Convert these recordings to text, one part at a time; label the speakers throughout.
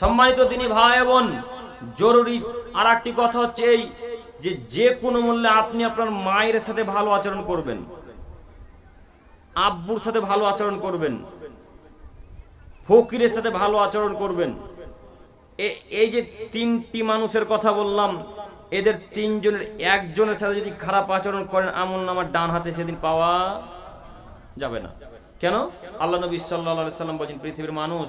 Speaker 1: সম্মানিত তিনি ভাই বোন, জরুরি আর একটি কথা হচ্ছে এই যে যে কোনো মূল্যে আপনি আপনার মায়ের সাথে ভালো আচরণ করবেন। আব্বুর সাথে ভালো আচরণ করবেন। ফকিরের সাথে ভালো আচরণ করবেন। এই যে তিনটি মানুষের কথা বললাম, এদের তিনজনের একজনের সাথে যদি খারাপ আচরণ করেন, আমল নামার ডান হাতে সেদিন পাওয়া যাবে না। কেন? আল্লাহ নবী সাল্লাহ সাল্লাম বলছেন, পৃথিবীর মানুষ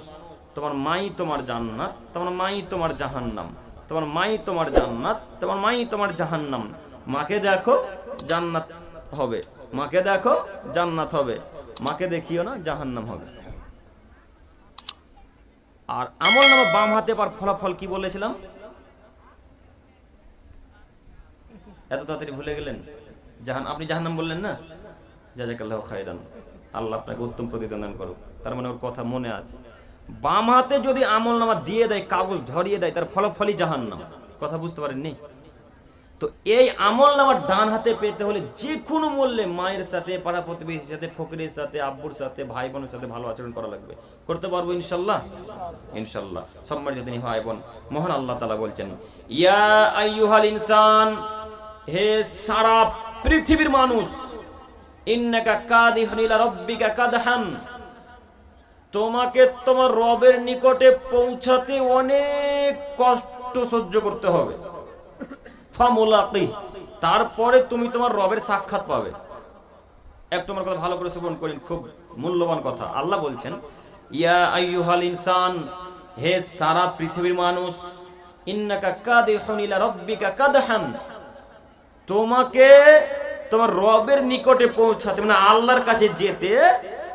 Speaker 1: তোমার মাই তোমার জান্নাত, তোমার মাই তোমার জাহান্নাম, তোমার মাই তোমার জান্নাত, তোমার মাই তোমার জাহান্নাম। মাকে দেখো জান্নাত হবে, মাকে দেখো জান্নাত হবে, মাকে দেখিও না জাহান্নাম হবে। আর আমল নামা বাম হাতে পার ফলাফল কি বলেছিলাম? এত তাড়াতাড়ি ভুলে গেলেন? জাহান আপনি জাহান্নাম বললেন না? জাজাকাল্লাহ খাইরান আল্লাহ আপনাকে উত্তম প্রতিদান দান করুক। তার মানে ওর কথা মনে আছে। বাম হাতে যদি আমল নামা দিয়ে দেয়, কাগজ ধরিয়ে দেয়, তার ফলাফলই জাহান জাহান্নাম। কথা বুঝতে পারেননি? তো এই আমল নামার ডান হাতে পেতে হলে যে কোনো মূল্যে মায়ের সাথে, পাড়া প্রতিবেশীর সাথে, ফকিরের সাথে, আব্বুর সাথে ভাই বোনের সাথে ভালো আচরণ করা লাগবে। করতে পারব ইনশাল্লাহ? ইনশাল্লাহ। সম্মানিত তিনি ভাই বোন, মহান আল্লাহ তালা বলছেন, ইয়া আইয়ুহাল ইনসান, হে সারা পৃথিবীর মানুষ, ইন্নাকা কাদিহুন ইলা রাব্বিকা কাদহান। তোমাকে তোমার রবের নিকটে পৌঁছাতে অনেক কষ্ট সহ্য করতে হবে। ফামুলাকি, তারপরে তুমি তোমার রবের সাক্ষাৎ পাবে। এক তোমার কথা ভালো করে শ্রবণ করেন, খুব মূল্যবান কথা। আল্লাহ বলছেন, ইয়া আইয়ুহাল ইনসান, হে সারা পৃথিবীর মানুষ, ইন্নাকা কাদিহুন ইলা রাব্বিকা কাদহান। তোমাকে তোমার রবের নিকটে পৌঁছাতে মানে আল্লাহর কাছে যেতে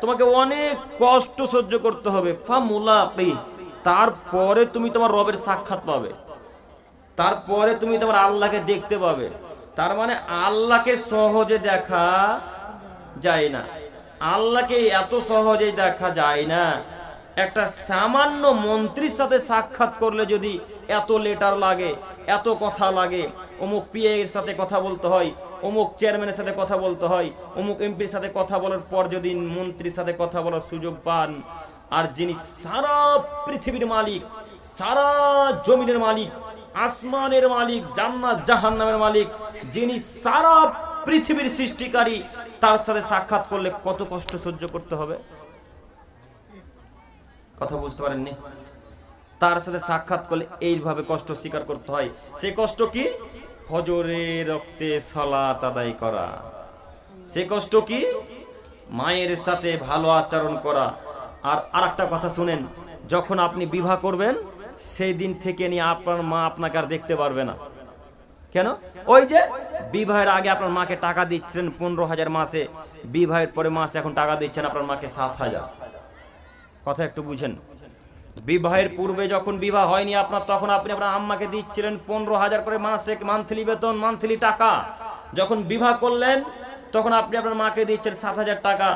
Speaker 1: তোমাকে অনেক কষ্ট সহ্য করতে হবে। ফামুলাকি। তারপরে তুমি তোমার রবের সাক্ষাৎ পাবে। তারপরে তুমি তোমার আল্লাহকে দেখতে পাবে। তার মানে আল্লাহকে সহজে দেখা যায় না। আল্লাহকে এত সহজে দেখা যায় না। একটা সামান্য মন্ত্রীর সাথে সাক্ষাৎ করলে যদি এত লেটার লাগে, এত কথা লাগে, অমুক পিএ এর সাথে কথা বলতে হয় অমুক চেয়ারম্যানের সাথে কথা বলতে হয়, অমুক এমপির সাথে কথা বলার পর যদি মন্ত্রীর সাথে কথা বলার সুযোগ পান, আর যিনি সারা পৃথিবীর মালিক, সারা জমিনের মালিক, আসমানের মালিক, জান্নাত, জাহান্নামের মালিক, যিনি সারা পৃথিবীর সৃষ্টিকারী, তার সাথে সাক্ষাৎ করলে কত কষ্ট সহ্য করতে হবে? কথা বুঝতে পারেননি? তার সাথে সাক্ষাৎ করলে এইভাবে কষ্ট স্বীকার করতে হয়। সে কষ্ট কি? ফজরে রক্তে সলাত আদায় করা। সে কষ্ট কি? মায়ের সাথে ভালো আচরণ করা। আর আরেকটা কথা শুনেন, যখন আপনি বিবাহ করবেন, সেই দিন থেকে নিয়ে আপনার মা আপনাকে আর দেখতে পারবে না। কেন? ওই যে বিবাহের আগে আপনার মাকে টাকা দিচ্ছিলেন পনেরো হাজার মাসে, বিবাহের পরে মাসে এখন টাকা দিচ্ছেন আপনার মাকে সাত হাজার। কথা একটু বুঝেন। বিবাহের পূর্বে যখন বিবাহ হয়নি আপনার, তখন আপনি আপনার আম্মাকে দিচ্ছিলেন পনেরো হাজার করে মাসে মান্থলি বেতন মান্থলি টাকা। যখন বিবাহ করলেন, তখন আপনি আপনার মাকে দিচ্ছেন সাত হাজার টাকা।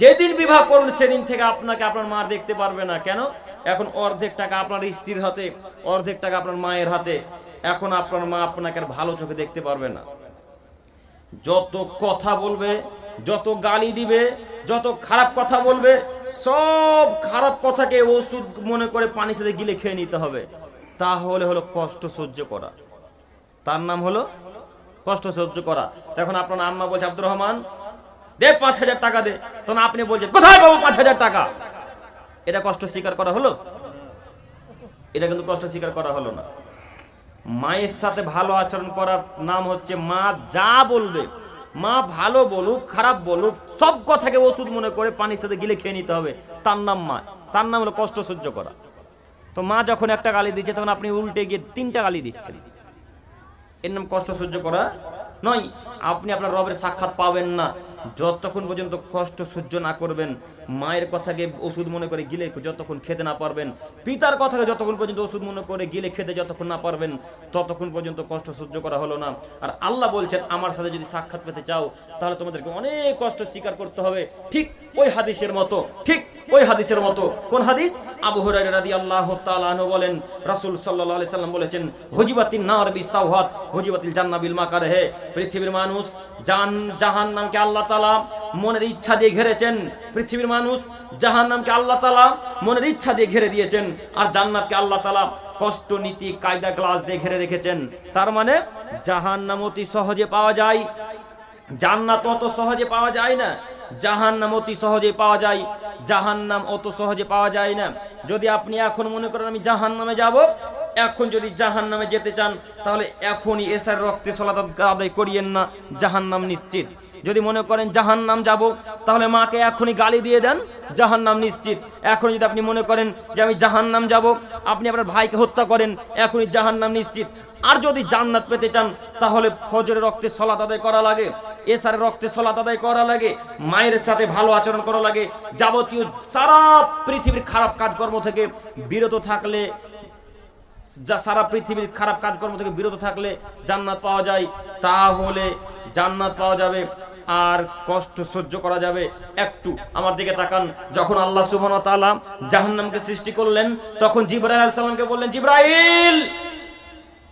Speaker 1: যেদিন বিবাহ করুন, সেদিন থেকে আপনাকে আপনার মা দেখতে পারবে না। কেন? এখন অর্ধেক টাকা আপনার স্ত্রীর হাতে, অর্ধেক টাকা আপনার মায়ের হাতে। এখন আপনার মা আপনাকে আর ভালো চোখে দেখতে পারবে না। যত কথা বলবে, যত গালি দিবে, যত খারাপ কথা বলবে সব খারাপ কথাকে ওষুধ মনে করে পানির সাথে গিলে খেয়ে নিতে হবে। তাহলে হলো কষ্ট সহ্য করা। তার নাম হলো কষ্ট সহ্য করা। তখন আপনার আম্মা বলছে, আব্দুর রহমান, দে পাঁচ হাজার টাকা দে। তখন আপনি বলছেন, কোথায় পাবো পাঁচ হাজার টাকা? এটা কষ্ট স্বীকার করা হলো? এটা কিন্তু কষ্ট স্বীকার করা হলো না। মায়ের সাথে ভালো আচরণ করার নাম হচ্ছে মা যা বলবে মা ভালো বলুক, খারাপ বলুক, সব কথাকে ওষুধ মনে করে পানির সাথে গিলে খেয়ে নিতে হবে। তার নাম মা। তার নাম হলো কষ্ট সহ্য করা। তো মা যখন একটা গালি দিচ্ছে, তখন আপনি উল্টে গিয়ে তিনটা গালি দিচ্ছেন। এর নাম কষ্ট সহ্য করা নয়। আপনি আপনার রবের সাক্ষাৎ পাবেন না। যতক্ষণ পর্যন্ত কষ্ট সহ্য না করবেন, মায়ের কথাকে ওষুধ মনে করে গিলে যতক্ষণ খেতে না পারবেন, পিতার কথাকে যতক্ষণ পর্যন্ত ওষুধ মনে করে গিলে খেতে যতক্ষণ না পারবেন, ততক্ষণ পর্যন্ত কষ্ট সহ্য করা হলো না। আর আল্লাহ বলছেন, আমার সাথে যদি সাক্ষাৎ পেতে চাও, তাহলে তোমাদেরকে অনেক কষ্ট স্বীকার করতে হবে। ঠিক ওই হাদিসের মতো, ঠিক ওই হাদিসের মতো। কোন হাদিস? আবু হুরায়রা রাদিয়াল্লাহু তাআলা আনহু বলেন, রাসূল আলাইহি সাল্লাম বলেছেন, হুজিবাতিন নার বিসাওহাত, হুজিবাতিল জান্নাহ বিল মাকারহে পৃথিবীর মানুষ জান জাহান্নামকে আল্লাহ তাআলা মনের ইচ্ছা দিয়ে ঘেরেছেন। পৃথিবীর মানুষ জাহান্নামকে আল্লাহ তালা মনের ইচ্ছা দিয়ে ঘিরে দিয়েছেন আর জান্নাতকে আল্লাহ তালা কষ্ট, নীতি, কায়দা ক্লাস দিয়ে ঘিরে রেখেছেন। তার মানে জাহান্নাম অতি সহজে পাওয়া যায়, জান্নাত অত সহজে পাওয়া যায় না, জাহান্নাম অতি সহজে পাওয়া যায়, জাহান্নাম অত সহজে পাওয়া যায় না। যদি আপনি এখন মনে করেন আমি জাহান্নামে যাব এখন যদি জাহান্নামে যেতে চান, তাহলে এখনই এসার রক্তে সলাত আদায় করিয়েন না, জাহান্নাম নিশ্চিত। যদি মনে করেন জাহান্নাম যাব, তাহলে মাকে এখনই গালি দিয়ে দেন, জাহান্নাম নিশ্চিত। এখন যদি আপনি মনে করেন যে আমি জাহান্নাম যাব, আপনি আপনার ভাইকে হত্যা করেন, এখনই জাহান্নাম নিশ্চিত। আর যদি জান্নাত পেতে চান, তাহলে ফজরের রক্তে সলাত আদায় করা লাগে এসারের রক্তে সলাত আদায় করা লাগে, মায়ের সাথে ভালো আচরণ করা লাগে। যাবতীয় সারা পৃথিবীর খারাপ কাজকর্ম থেকে বিরত থাকলে যা সারা পৃথিবীর খারাপ কাজকর্ম থেকে বিরত থাকলে জান্নাত পাওয়া যায়, তাহলে জান্নাত পাওয়া যাবে। আর কষ্ট সহ্য করা যাবে একটু। আমার দিকে তাকান। যখন আল্লাহ সুবহান তাআলা জাহান্নামকে সৃষ্টি করলেন, তখন জিবরাইল আলাইহিস সালামকে বললেন, জিবরাইল,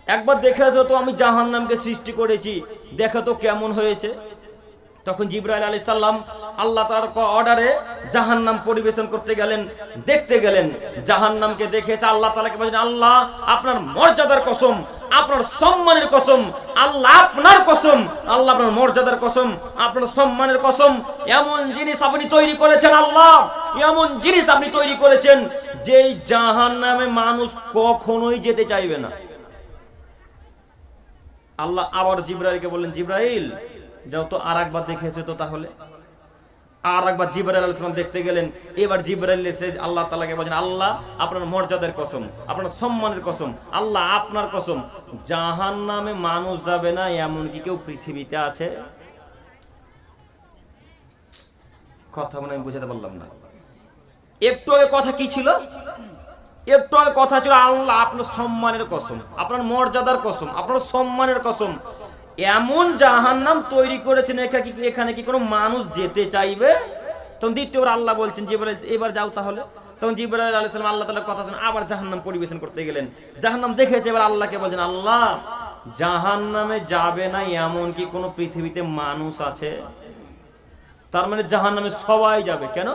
Speaker 1: একবার দেখে আসো তো আমি জাহান্নামকে সৃষ্টি করেছি। দেখো তো কেমন হয়েছে। তখন জিব্রাইল আলী সাল্লাম আল্লাহ তার অর্ডারে জাহান্নাম পরিবেশন করতে গেলেন, দেখতে গেলেন। জাহান্নামকে দেখে আল্লাহ তালাকে বলছেন, আল্লাহ, আপনার মর্যাদার কসম, আপনার সম্মানের কসম, আল্লাহ আপনার কসম, আল্লাহ আপনার মর্যাদার কসম, আপনার সম্মানের কসম, এমন জিনিস আপনি তৈরি করেছেন, আল্লাহ, এমন জিনিস আপনি তৈরি করেছেন, যেই জাহান্নামে মানুষ কখনোই যেতে চাইবে না। আল্লাহ আবার জিব্রাইলকে বললেন, জিব্রাইল, যাও তো আর একবার দেখেছে তো তাহলে। আর একবার জিব্রাইল আলাইহিস সালাম দেখতে গেলেন। এবার জিব্রাইল এসে আল্লাহ তালাকে বলছেন, আল্লাহ, আপনার মর্যাদার কসম, আপনার সম্মানের কসম, আল্লাহ আপনার কসম, জাহান্নামে মানুষ যাবে না এমন কি কেউ পৃথিবীতে আছে? কথা মানে আমি বুঝাতে পারলাম না। একটু আগে কথা কি ছিল? একটু আগে কথা ছিল, আল্লাহ, আপনার সম্মানের কসম, আপনার মর্যাদার কসম, আপনার সম্মানের কসম এমন জাহান্নাম তৈরি করেছেন এখানে কি কোনো মানুষ যেতে চাইবে? তখন দ্বিতীয়বার আল্লাহ বলছেন যে এবার যাও তাহলে। তখন জিব্রাইল আলাইহিস আল্লাহ তাআলার কথা শুনে আবার জাহান্নাম পরিবেশন করতে গেলেন। জাহান্নাম দেখেছে, এবার আল্লাহকে বলছেন, আল্লাহ, জাহান্নামে যাবে না এমন কি কোনো পৃথিবীতে মানুষ আছে? তার মানে জাহান নামে সবাই যাবে। কেন?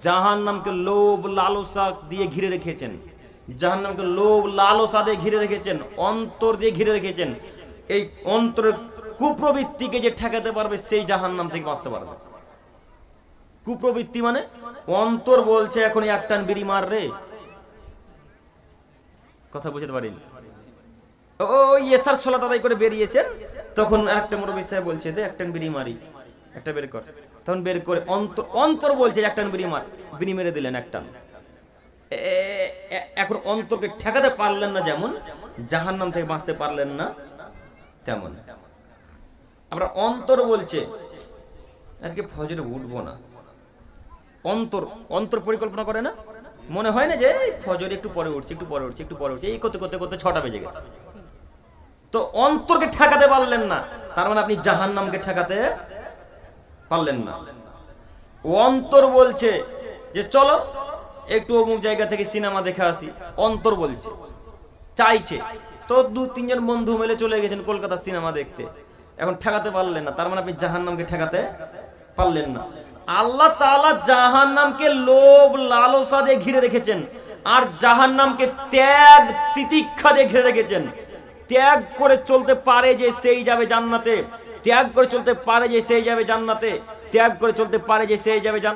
Speaker 1: জাহান নামকে লোভ, লালসা দিয়ে ঘিরে রেখেছেন। জাহান নামকে লোভ, লালসা দিয়ে ঘিরে রেখেছেন, অন্তর দিয়ে ঘিরে রেখেছেন। এই অন্তরের কুপ্রবৃত্তিকে যে ঠেকাতে পারবে, সেই জাহান নাম থেকে বাঁচতে পারবে। কুপ্রবৃত্তি মানে অন্তর বলছে এখন একটান বিড়ি মার রে। কথা বুঝতে পারিনি। ও এসার সোলা তাদাই করে বেরিয়েছেন। তখন একটা মুরব্বী সাহেব বলছে, দে একটা বিড়ি মারি। একটা বের কর। তখন বের করে অন্তর অন্তর বলছে একটা বিড়ি মার। বিড়ি মেরে দিলেন একটা এখন অন্তরকে ঠেকাতে পারলেন না যেমন, জাহান্নাম থেকে বাঁচতে পারলেন না। তেমন। আমরা অন্তর বলছে, আজকে ফজরে উঠবো না। অন্তর অন্তর পরিকল্পনা করে না? মনে হয় না যে ফজরে একটু পরে উঠছে, একটু পরে উঠছে, একটু পরে উঠছে, এই করতে করতে করতে ছটা বেজে গেছে। তো অন্তরকে ঠেকাতে পারলেন না, তার মানে আপনি জাহান্নামকে ঠেকাতে পারলেন না। অন্তর বলছে যে, চলো, একটু অমুক জায়গা থেকে সিনেমা দেখে আসি। অন্তর বলছে, চাইছে তো দু, তিনজন বন্ধু মিলে চলে গেছেন কলকাতা সিনেমা দেখতে। এখন ঠেকাতে পারলেন না, তার মানে আপনি জাহান্নামকে ঠেকাতে পারলেন না। আল্লাহ তাআলা জাহান্নামকে লোভ, লালসা দিয়ে ঘিরে রেখেছেন, আর জাহান্নামকে ত্যাগ, তিতিক্ষা দিয়ে ঘিরে রেখেছেন। ত্যাগ করে চলতে পারে যে সেই যাবে জান্নাতে, ত্যাগ করে চলতে পারে যে সেই যাবে জান্নাতে, ত্যাগ করে চলতে পারে যে সেই যাবে জান্নাতে